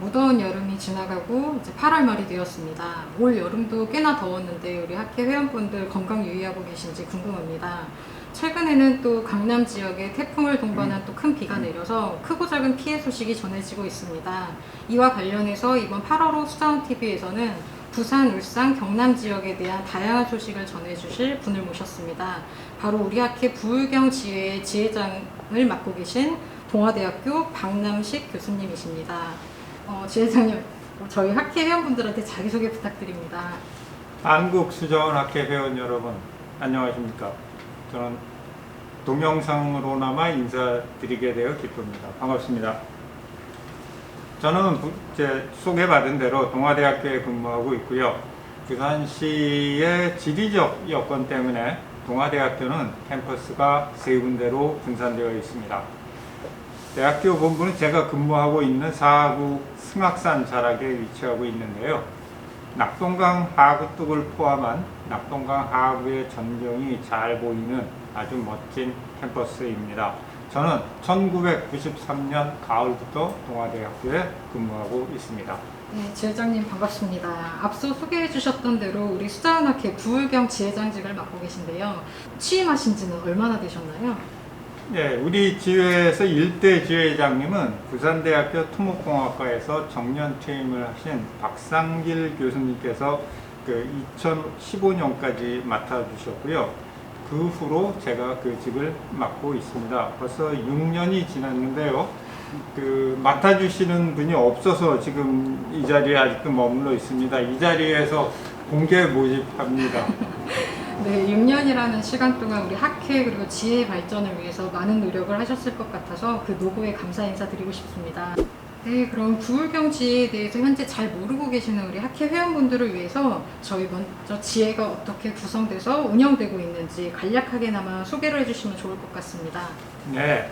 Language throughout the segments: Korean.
무더운 여름이 지나가고 이제 8월 말이 되었습니다. 올 여름도 꽤나 더웠는데 우리 학회 회원분들 건강 유의하고 계신지 궁금합니다. 최근에는 또 강남 지역에 태풍을 동반한 또 큰 비가 내려서 크고 작은 피해 소식이 전해지고 있습니다. 이와 관련해서 이번 8월호 수자원 TV에서는 부산, 울산, 경남 지역에 대한 다양한 소식을 전해주실 분을 모셨습니다. 바로 우리 학회 부울경 지회의 지회장을 맡고 계신 동아대학교 박남식 교수님이십니다. 어, 지회장님, 저희 학회 회원분들한테 자기소개 부탁드립니다. 한국수자원학회 회원 여러분 안녕하십니까? 저는 동영상으로나마 인사드리게 되어 기쁩니다. 반갑습니다. 저는 부- 이제 소개받은 대로 동아대학교에 근무하고 있고요. 부산시의 지리적 여건 때문에 동아대학교는 캠퍼스가 세 군데로 분산되어 있습니다 대학교 본부는 제가 근무하고 있는 사구 승악산 자락에 위치하고 있는데요 낙동강 하구뚝을 포함한 낙동강 하구의 전경이 잘 보이는 아주 멋진 캠퍼스입니다. 저는 1993년 가을부터 동아대학교에 근무하고 있습니다. 네, 지회장님 반갑습니다. 앞서 소개해 주셨던 대로 우리 수자원학회 부울경 지회장직을 맡고 계신데요. 취임하신 지는 얼마나 되셨나요? 예, 우리 지회에서 일대 지회장님은 부산대학교 토목공학과에서 정년 퇴임을 하신 박상길 교수님께서 그 2015년까지 맡아주셨고요. 그 후로 제가 그 직을 맡고 있습니다. 벌써 6년이 지났는데요. 그 맡아주시는 분이 없어서 지금 이 자리에 아직도 머물러 있습니다. 이 자리에서 공개 모집합니다. 네, 6년이라는 시간 동안 우리 학회 그리고 지혜 발전을 위해서 많은 노력을 하셨을 것 같아서 그 노고에 감사 인사드리고 싶습니다. 네, 그럼 부울경 지혜에 대해서 현재 잘 모르고 계시는 우리 학회 회원분들을 위해서 저희 먼저 지혜가 어떻게 구성돼서 운영되고 있는지 간략하게나마 소개를 해주시면 좋을 것 같습니다. 네,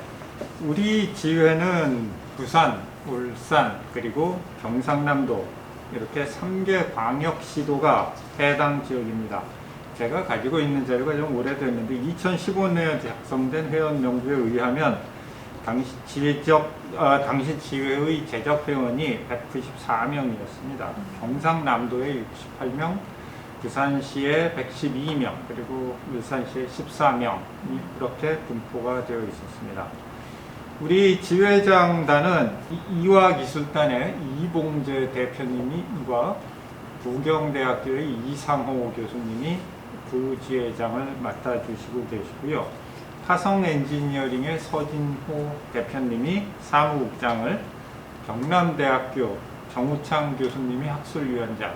우리 지회는 부산, 울산, 그리고 경상남도 이렇게 3개 광역시도가 해당 지역입니다. 제가 가지고 있는 자료가 좀 오래됐는데 2015년에 작성된 회원 명부에 의하면 당시 지회적 아, 당시 지회의 제적 회원이 194명이었습니다. 경상남도에 68명, 부산시에 112명, 그리고 울산시에 14명이 그렇게 분포가 되어 있었습니다. 우리 지회장단은 이- 이화기술단의 이봉재 대표님과 부경대학교의 이상호 교수님이 부지회장을 맡아주시고 계시고요. 화성 엔지니어링의 서진호 대표님이 사무국장을, 경남대학교 정우창 교수님이 학술위원장,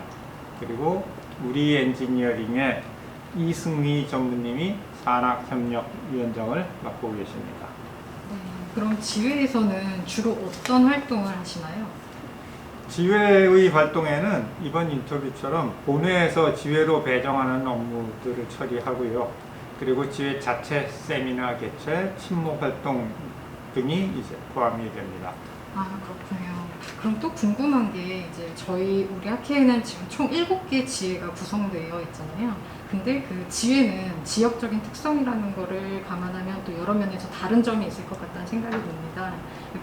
그리고 우리 엔지니어링의 이승희 전무님이 산학협력위원장을 맡고 계십니다. 네, 그럼 지회에서는 주로 어떤 활동을 하시나요? 지회의 활동에는 이번 인터뷰처럼 본회에서 지회로 배정하는 업무들을 처리하고요. 그리고 지회 자체 세미나 개최, 친목 활동 등이 이제 포함이 됩니다. 아 그렇군요. 그럼 또 궁금한 게 이제 저희 우리 학회에는 지금 총 7개 지회가 구성되어 있잖아요. 근데 그 지회는 지역적인 특성이라는 거를 감안하면 또 여러 면에서 다른 점이 있을 것 같다는 생각이 듭니다.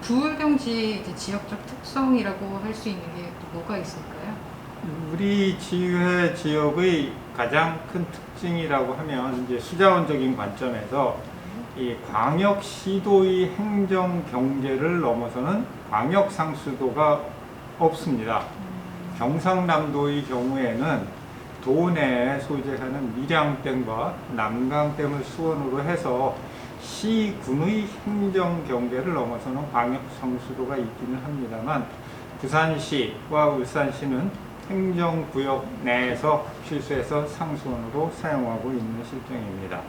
부울경 지의 이제 지역적 특성이라고 할 수 있는 게 또 뭐가 있을까요? 우리 지회 지역의 가장 큰 특징이라고 하면 이제 수자원적인 관점에서 이 광역 시도의 행정 경제를 넘어서는 광역 상수도가 없습니다. 경상남도의 경우에는 도내에 소재하는 밀양댐과 남강댐을 수원으로 해서 시군의 행정 경계를 넘어서는 광역 상수도가 있기는 합니다만 부산시와 울산시는 행정구역 내에서 필수해서 상수원으로 사용하고 있는 실정입니다.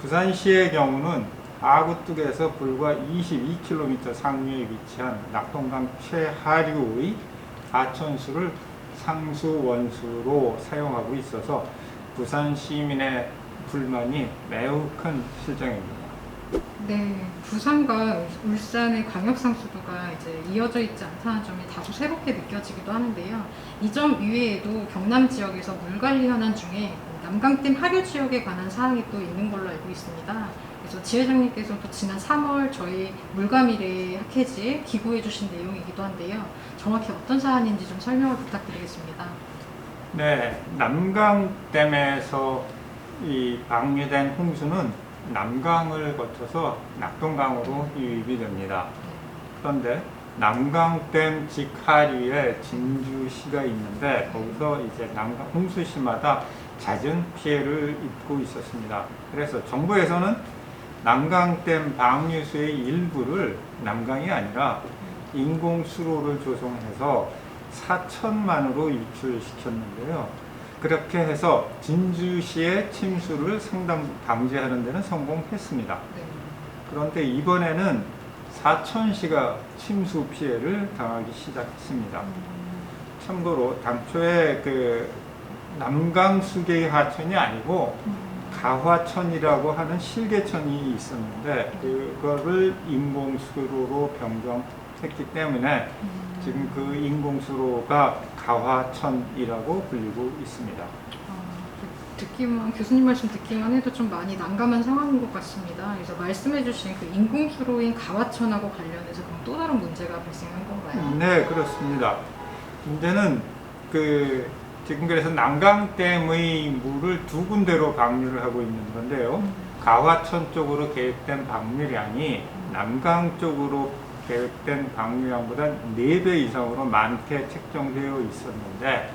부산시의 경우는 아구뚝에서 불과 22km 상류에 위치한 낙동강 최하류의 하천수를 상수 원수로 사용하고 있어서 부산 시민의 불만이 매우 큰 실정입니다. 네, 부산과 울산의 광역 상수도가 이제 이어져 있지 않다는 점이 다소 새롭게 느껴지기도 하는데요. 이 점 이외에도 경남 지역에서 물 관리 현안 중에 남강댐 하류 지역에 관한 사항이 또 있는 걸로 알고 있습니다. 그래서 지회장님께서 또 지난 3월 저희 물가미래 학회지에 기고해 주신 내용이기도 한데요. 정확히 어떤 사안인지 좀 설명을 부탁드리겠습니다. 네, 남강댐에서 이 방류된 홍수는 남강을 거쳐서 낙동강으로 유입이 됩니다. 그런데 남강댐 직하류에 진주시가 있는데 거기서 이제 남강 홍수시마다 잦은 피해를 입고 있었습니다. 그래서 정부에서는 남강댐 방류수의 일부를 남강이 아니라 인공 수로를 조성해서 4천만으로 유출시켰는데요. 그렇게 해서 진주시의 침수를 상당 방지하는 데는 성공했습니다. 네. 그런데 이번에는 사천시가 침수 피해를 당하기 시작했습니다. 음, 참고로 당초에 그 남강수계의 하천이 아니고 음, 가화천이라고 하는 실개천이 있었는데 그거를 인공수로로 변경했기 때문에 음. 지금 그 인공수로가 가화천이라고 불리고 있습니다. 아, 그 듣기만 교수님 말씀 듣기만 해도 좀 많이 난감한 상황인 것 같습니다. 그래서 말씀해주신 그 인공수로인 가와천하고 관련해서 그럼 또 다른 문제가 발생한 건가요? 네, 그렇습니다. 문제는 그 지금 그래서 남강댐의 물을 두 군데로 방류를 하고 있는 건데요. 음, 가화천 쪽으로 계획된 방류량이 남강 쪽으로 계획된 방류량보다 4배 이상으로 많게 책정되어 있었는데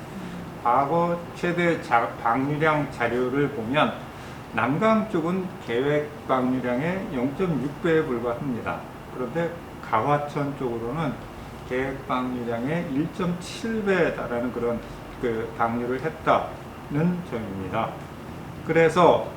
과거 최대 자- 방류량 자료를 보면 남강 쪽은 계획 방류량의 0.6배에 불과합니다. 그런데 가화천 쪽으로는 계획 방류량의 1.7배에 달하는 그런 그 방류를 했다는 점입니다. 그래서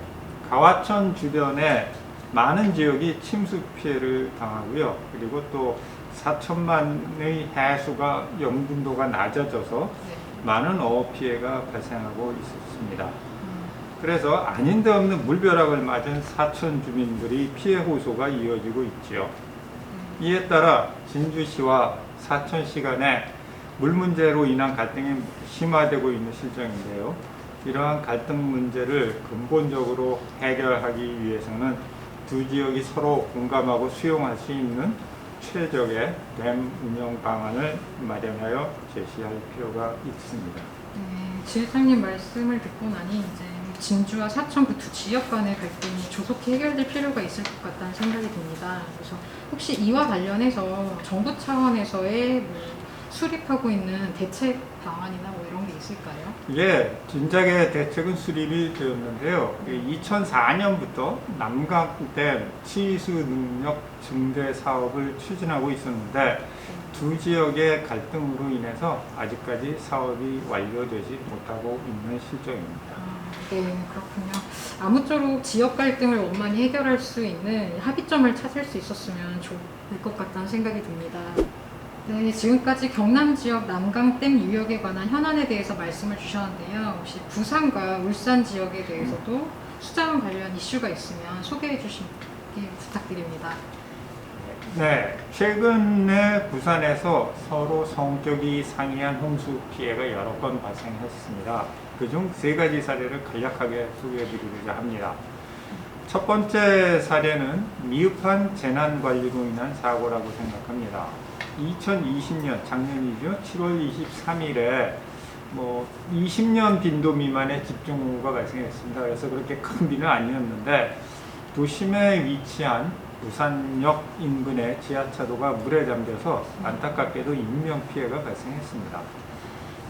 가화천 주변에 많은 지역이 침수 피해를 당하고요. 그리고 또 4천만의 해수가 영분도가 낮아져서 네. 많은 어업 피해가 발생하고 있었습니다. 음, 그래서 아닌 데 없는 물벼락을 맞은 사천 주민들이 피해 호소가 이어지고 있지요. 음, 이에 따라 진주시와 사천시 간에 물 문제로 인한 갈등이 심화되고 있는 실정인데요. 이러한 갈등 문제를 근본적으로 해결하기 위해서는 두 지역이 서로 공감하고 수용할 수 있는 최적의 댐 운영 방안을 마련하여 제시할 필요가 있습니다. 네, 지회장님 말씀을 듣고 나니 이제 진주와 사천 그 두 지역 간의 갈등이 조속히 해결될 필요가 있을 것 같다는 생각이 듭니다. 그래서 혹시 이와 관련해서 정부 차원에서의 뭐 수립하고 있는 대책 방안이나 뭐 이런 게 있을까요? 예, 진작에 대책은 수립이 되었는데요. 2004년부터 남강댐 치수 능력 증대 사업을 추진하고 있었는데 두 지역의 갈등으로 인해서 아직까지 사업이 완료되지 못하고 있는 실정입니다. 아, 네, 그렇군요. 아무쪼록 지역 갈등을 원만히 해결할 수 있는 합의점을 찾을 수 있었으면 좋을 것 같다는 생각이 듭니다. 네, 지금까지 경남 지역 남강댐 유역에 관한 현안에 대해서 말씀을 주셨는데요. 혹시 부산과 울산 지역에 대해서도 수자원 관련 이슈가 있으면 소개해 주시기 부탁드립니다. 네, 최근에 부산에서 서로 성격이 상이한 홍수 피해가 여러 건 발생했습니다. 그중 세 가지 사례를 간략하게 소개해 드리고자 합니다. 첫 번째 사례는 미흡한 재난 관리로 인한 사고라고 생각합니다. 2020년 작년이죠. 7월 23일에 뭐 20년 빈도 미만의 집중호우가 발생했습니다. 그래서 그렇게 큰 비는 아니었는데 도심에 위치한 부산역 인근의 지하차도가 물에 잠겨서 안타깝게도 인명 피해가 발생했습니다.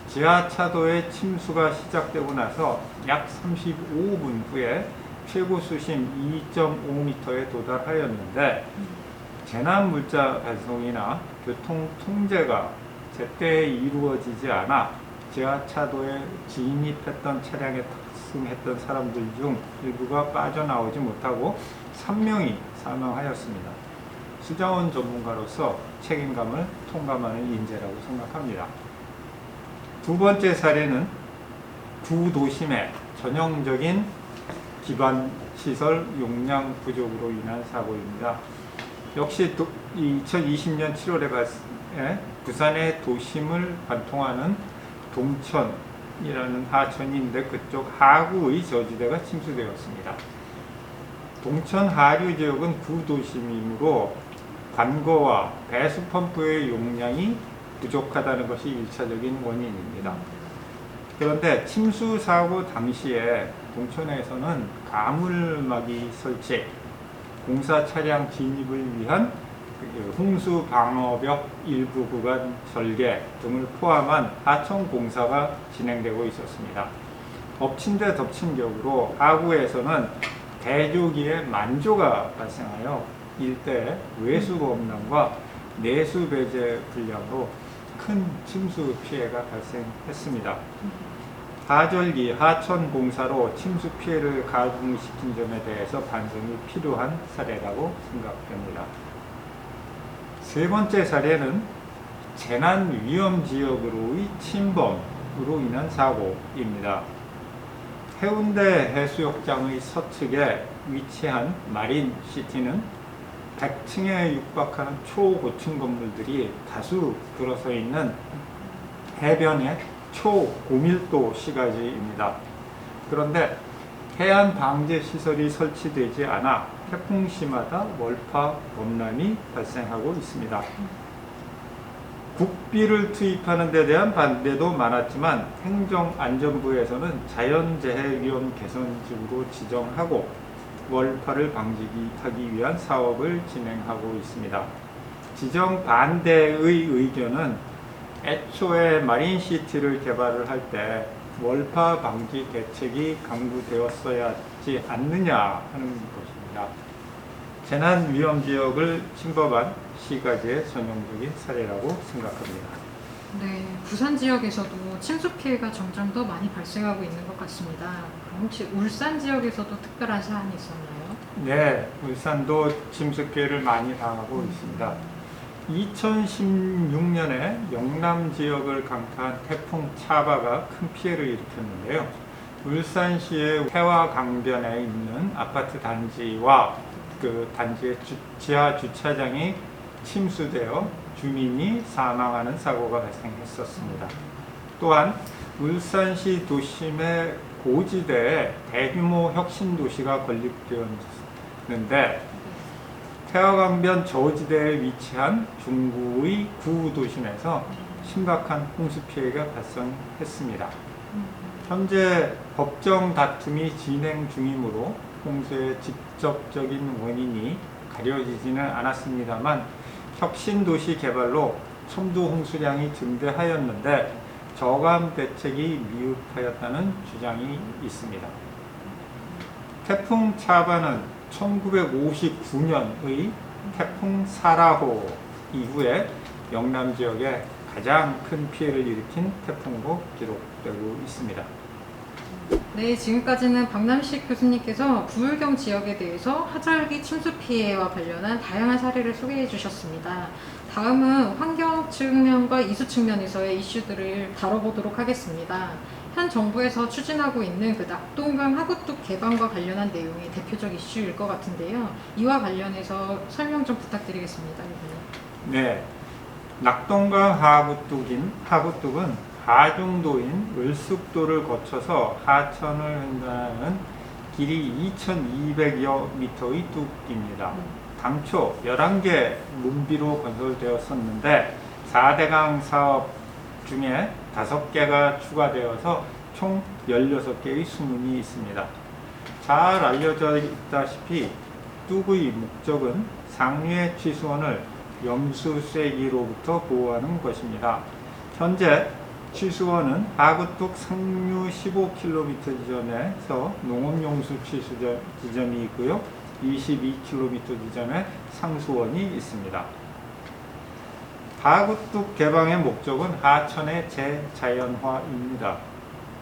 지하차도의 침수가 시작되고 나서 약 35분 후에 최고 수심 2.5m에 도달하였는데 재난 물자 발송이나 교통 통제가 제때 이루어지지 않아 지하차도에 진입했던 차량에 탑승했던 사람들 중 일부가 빠져나오지 못하고 3명이 사망하였습니다. 수자원 전문가로서 책임감을 통감하는 인재라고 생각합니다. 두 번째 사례는 구 도심의 전형적인 기반 시설 용량 부족으로 인한 사고입니다. 역시 도, 2020년 7월에 발생 부산의 도심을 관통하는 동천이라는 하천인데 그쪽 하구의 저지대가 침수되었습니다. 동천 하류 지역은 구도심이므로 관거와 배수 펌프의 용량이 부족하다는 것이 일차적인 원인입니다. 그런데 침수 사고 당시에 동천에서는 가물막이 설치, 공사 차량 진입을 위한 그 홍수 방어벽 일부 구간 절개 등을 포함한 하천 공사가 진행되고 있었습니다. 엎친 데 덮친 격으로 하구에서는 대조기에 만조가 발생하여 일대 외수 범람과 내수 배제 불량으로 큰 침수 피해가 발생했습니다. 하절기 하천 공사로 침수 피해를 가중시킨 점에 대해서 반성이 필요한 사례라고 생각됩니다. 세 번째 사례는 재난 위험 지역으로의 침범으로 인한 사고입니다. 해운대 해수욕장의 서측에 위치한 마린 시티는 100층에 육박하는 초고층 건물들이 다수 들어서 있는 해변의 초고밀도 시가지입니다. 그런데 해안 방제 시설이 설치되지 않아 태풍 시마다 월파 범람이 발생하고 있습니다. 국비를 투입하는 데 대한 반대도 많았지만 행정안전부에서는 자연재해 위험 개선지구로 지정하고 월파를 방지하기 위한 사업을 진행하고 있습니다. 지정 반대의 의견은 애초에 마린시티를 개발을 할 때 월파 방지 대책이 강구되었어야 하지 않느냐 하는 것입니다. 재난 위험 지역을 침범한 시가지의 전형적인 사례라고 생각합니다. 네, 부산 지역에서도 침수 피해가 점점 더 많이 발생하고 있는 것 같습니다. 그럼 혹시 울산 지역에서도 특별한 사안이 있었나요? 네, 울산도 침수 피해를 많이 당하고 있습니다. 2016년에 영남 지역을 강타한 태풍 차바가 큰 피해를 일으켰는데요. 울산시의 해와 강변에 있는 아파트 단지와 그 단지의 주- 지하 주차장이 침수되어 주민이 사망하는 사고가 발생했었습니다. 또한 울산시 도심의 고지대에 대규모 혁신 도시가 건립되었는데 태화강변 저지대에 위치한 중구의 구도심에서 심각한 홍수 피해가 발생했습니다. 현재 법정 다툼이 진행 중이므로 홍수의 직접적인 원인이 가려지지는 않았습니다만 혁신도시 개발로 첨도 홍수량이 증대하였는데 저감 대책이 미흡하였다는 주장이 있습니다. 태풍 차바는 1959년의 태풍 사라호 이후에 영남 지역에 가장 큰 피해를 일으킨 태풍으로 기록되고 있습니다. 네, 지금까지는 박남식 교수님께서 부울경 지역에 대해서 하절기 침수 피해와 관련한 다양한 사례를 소개해 주셨습니다. 다음은 환경 측면과 이수 측면에서의 이슈들을 다뤄보도록 하겠습니다. 현 정부에서 추진하고 있는 그 낙동강 하구뚝 개방과 관련한 내용이 대표적 이슈일 것 같은데요. 이와 관련해서 설명 좀 부탁드리겠습니다. 네, 낙동강 하구뚝인 하구뚝은 하중도인 을숙도를 거쳐서 하천을 횡단하는 길이 2,200여 미터의 뚝입니다. 당초 11개 문비로 건설되었었는데 4대강 사업 중에 5개가 추가되어서 총 16개의 수문이 있습니다. 잘 알려져 있다시피 뚝의 목적은 상류의 취수원을 염수세기로부터 보호하는 것입니다. 현재 취수원은 하구뚝 상류 15km 지점에서 농업용수 취수 지점이 있고요. 22km 지점에 상수원이 있습니다. 하구뚝 개방의 목적은 하천의 재자연화입니다.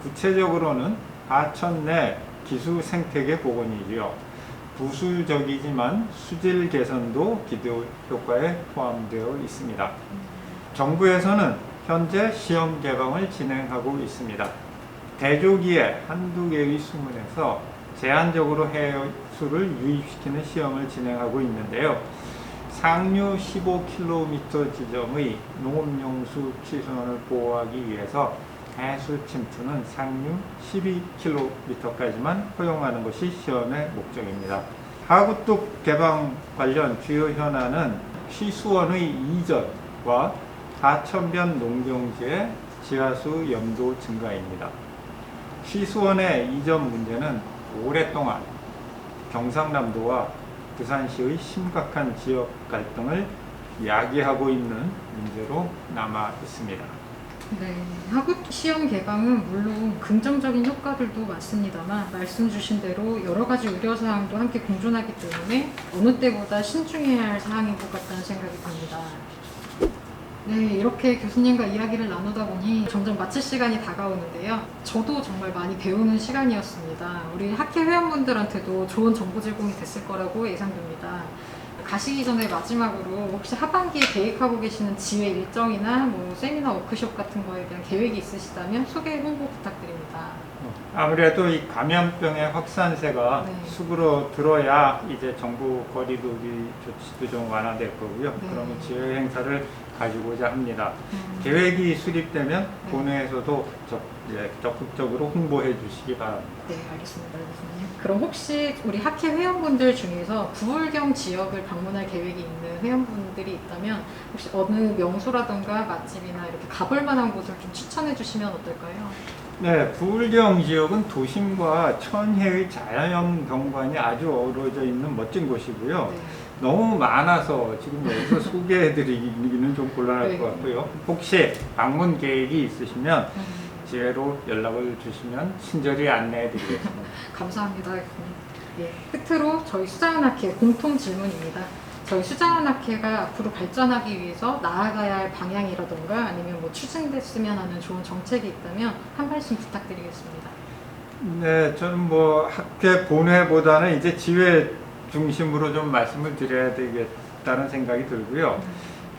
구체적으로는 하천 내 기수 생태계 복원이지요. 부수적이지만 수질 개선도 기도 효과에 포함되어 있습니다. 정부에서는 현재 시험 개방을 진행하고 있습니다. 대조기에 한두 개의 수문에서 제한적으로 해수를 유입시키는 시험을 진행하고 있는데요. 상류 15km 지점의 농업용수 취수원을 보호하기 위해서 해수 침투는 상류 12km까지만 허용하는 것이 시험의 목적입니다. 하구뚝 개방 관련 주요 현안은 시수원의 이전과 하천변 농경지의 지하수 염도 증가입니다. 시수원의 이전 문제는 오랫동안 경상남도와 부산시의 심각한 지역 갈등을 야기하고 있는 문제로 남아 있습니다. 네, 하급 시험 개방은 물론 긍정적인 효과들도 많습니다만 말씀 주신 대로 여러 가지 우려 사항도 함께 공존하기 때문에 어느 때보다 신중해야 할 사항인 것 같다는 생각이 듭니다. 네, 이렇게 교수님과 이야기를 나누다 보니 점점 마칠 시간이 다가오는데요. 저도 정말 많이 배우는 시간이었습니다. 우리 학회 회원분들한테도 좋은 정보 제공이 됐을 거라고 예상됩니다. 가시기 전에 마지막으로 혹시 하반기에 계획하고 계시는 지회 일정이나 뭐 세미나 워크숍 같은 거에 대한 계획이 있으시다면 소개 홍보 부탁드립니다. 아무래도 이 감염병의 확산세가 네. 수그러 들어야 이제 정부 거리두기 조치도 좀 완화될 거고요. 네. 그러면 지회 행사를 가지고자 합니다. 음, 계획이 수립되면 네. 본회에서도 적, 예, 적극적으로 홍보해 주시기 바랍니다. 네, 알겠습니다, 교수님. 그럼 혹시 우리 학회 회원분들 중에서 부울경 지역을 방문할 계획이 있는 회원분들이 있다면 혹시 어느 명소라든가 맛집이나 이렇게 가볼 만한 곳을 좀 추천해 주시면 어떨까요? 네, 부울경 지역은 도심과 천혜의 자연 경관이 아주 어우러져 있는 멋진 곳이고요. 네. 너무 많아서 지금 여기서 소개해드리기는 좀 곤란할 네. 것 같고요. 혹시 방문 계획이 있으시면 음, 지혜로 연락을 주시면 친절히 안내해드리겠습니다. 감사합니다. 예, 끝으로 저희 수자연학회 공통 질문입니다. 저희 수자연학회가 앞으로 발전하기 위해서 나아가야 할 방향이라던가 아니면 뭐 추진됐으면 하는 좋은 정책이 있다면 한 말씀 부탁드리겠습니다. 네, 저는 뭐 학회 본회보다는 이제 지회 중심으로 좀 말씀을 드려야 되겠다는 생각이 들고요.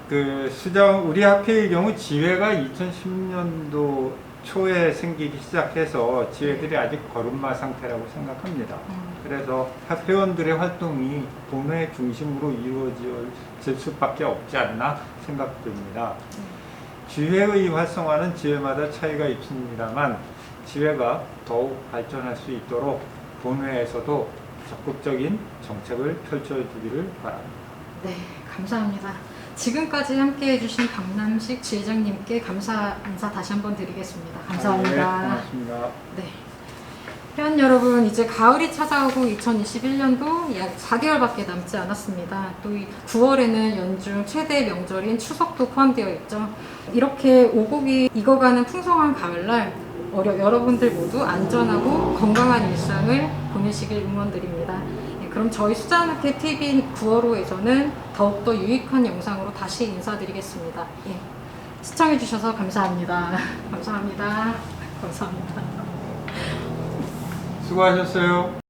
그 수정 우리 학회의 경우 지회가 2010년도 초에 생기기 시작해서 지회들이 아직 걸음마 상태라고 생각합니다. 음, 그래서 학회원들의 활동이 본회 중심으로 이루어질 수밖에 없지 않나 생각됩니다. 지회의 활성화는 지회마다 차이가 있습니다만 지회가 더욱 발전할 수 있도록 본회에서도 적극적인 정책을 펼쳐주기를 바랍니다. 네, 감사합니다. 지금까지 함께 해주신 박남식 지회장님께 감사 인사 다시 한번 드리겠습니다. 네, 감사합니다. 고맙습니다. 네. 회원 여러분, 이제 가을이 찾아오고 2021년도 약 4개월밖에 남지 않았습니다. 또이 9월에는 연중 최대 명절인 추석도 포함되어 있죠. 이렇게 오곡이 익어가는 풍성한 가을날 어려, 여러분들 모두 안전하고 건강한 일상을 보내시길 응원드립니다. 예, 그럼 저희 수자학회 TV 9월호에서는 더욱더 유익한 영상으로 다시 인사드리겠습니다. 예, 시청해주셔서 감사합니다. 감사합니다. 감사합니다. 수고하셨어요.